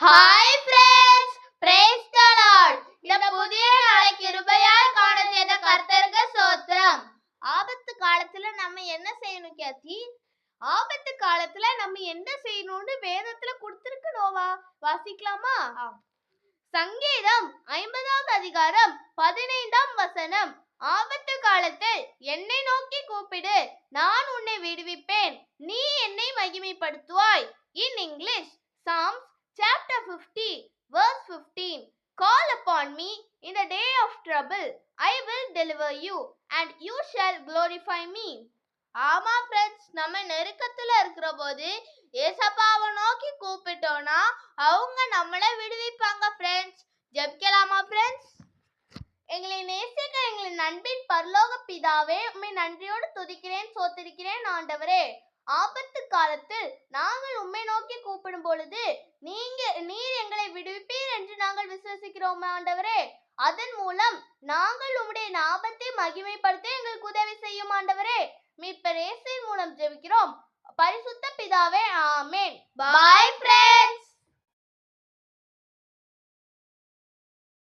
Hi friends praise the lord இந்த புதிய நாளை கிருபையால் காண செய்த கர்த்தருக்கு ஸ்தோத்திரம். ஆபத்து காலத்துல நம்ம என்ன செய்யணும் கேத்தி? ஆபத்து காலத்துல நம்ம என்ன செய்யணும்னு வேதத்துல கொடுத்திருக்கு நோவா. வாசிக்கலாமா? சங்கீதம் ஐம்பதாம் அதிகாரம் பதினைந்தாம் வசனம். ஆபத்து காலத்தில் என்னை நோக்கி கூப்பிடு. நான் உன்னை விடுவிப்பேன். நீ என்னை மகிமைப்படுத்துவாய். In English Psalms chapter 50 verse 15 Call upon me in the day of trouble. I will deliver you and you shall glorify me. ஆமா ஃப்ரெண்ட்ஸ் நம்ம நெருக்கத்துல இருக்கிற போது ஏசப்பாவை நோக்கி கூப்பிட்டோம்னா அவங்க நம்மளை விடுவிப்பாங்க ஃப்ரெண்ட்ஸ் ஜெபிக்கலாமா ஃப்ரெண்ட்ஸ் எங்களை நேசிக்க எங்களின் நண்பின் பரலோக பிதாவே உண்மை நன்றியோடு துதிக்கிறேன் சோத்திருக்கிறேன் ஆண்டவரே. ஆபத்து காலத்தில் நாங்கள் பொழுது நீங்க நீர் எங்களை விடுவிப்பீர் என்று நாங்கள் விசுவசிக்கிறோம் ஆண்டவரே. அதன் மூலம் நாங்கள் உம்முடைய நாபத்தை மகிமைப்படுத்த எங்களுக்கு உதவி செய்யும் ஆண்டவரே. மீட்பர் இயேசுவின் மூலம் ஜெபிக்கிறோம். பரிசுத்த பிதாவே ஆமேன்.